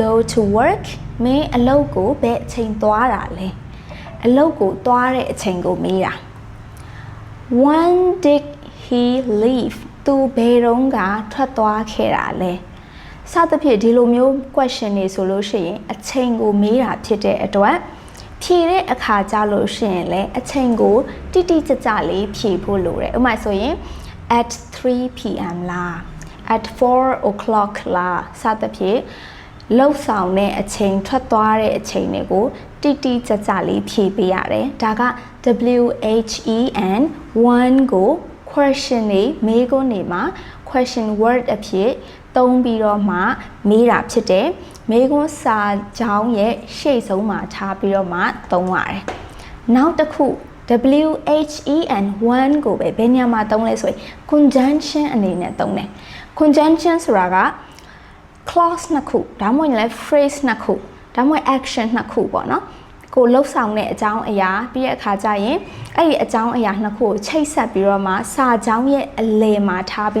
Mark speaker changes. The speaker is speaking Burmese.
Speaker 1: go to work မင်းအလုပ်ကိုဘယ်အချိန်သွားတာလဲအလုပ်ကိုသွားတဲ့အချိန်ကိုမေးတာ when did he leave သူဘယ်တော့ကထွက်သွားခဲ့တာလဲစသဖြင့်ဒီလိုမျိုး question တွေဆိုလို့ရှိရင်အချိန်ကိုမေးတာဖြစ်တဲ့အတွက်ဖြေတဲ့အခါကြလို့ရှိရင်လည်းအချိန်ကိုတိတိကျကျလေးဖြေဖို့လိုတယ်ဥပမာဆိုရင် at 3 pm လား at 4 o'clock လားစသဖြင့် လှုပ်ဆောင်တဲ့အချိန်ထွက်သွားတဲ့အချိန်တွေကိုတိတိကျကျလေးဖြေပေးရတယ်ဒါက W H E N 1ကို question တွေမေးခွန်းတွေမှာ question word အဖြစ်သုံးပြီးတော့မှမေးတာဖြစ်တယ်မေးခွန်းစာကြောင်းရဲ့ရှေ့ဆုံးမှာထားပြီးတော့မှသုံးရတယ်နောက်တစ်ခု W H E N 1 ကိုပဲဘယ်နေရာမှာသုံးလဲဆိုရင် conjunction အနေနဲ့သုံးတယ် conjunction ဆိုတာက clause နှစ်ခုဒါမှမဟုတ်လည်း phrase နှစ်ခုဒါမှမဟုတ် action နှစ်ခုပေါ့နော်ကိုလှုပ်ဆောင်တဲ့အကြောင်းအရာပြီးတဲ့အခါကျရင်အဲ့ဒီအကြောင်းအရာနှစ်ခုကိုချိတ်ဆက်ပြီးတော့မှစာကြောင်းရဲ့အလယ်မှာထားပြီး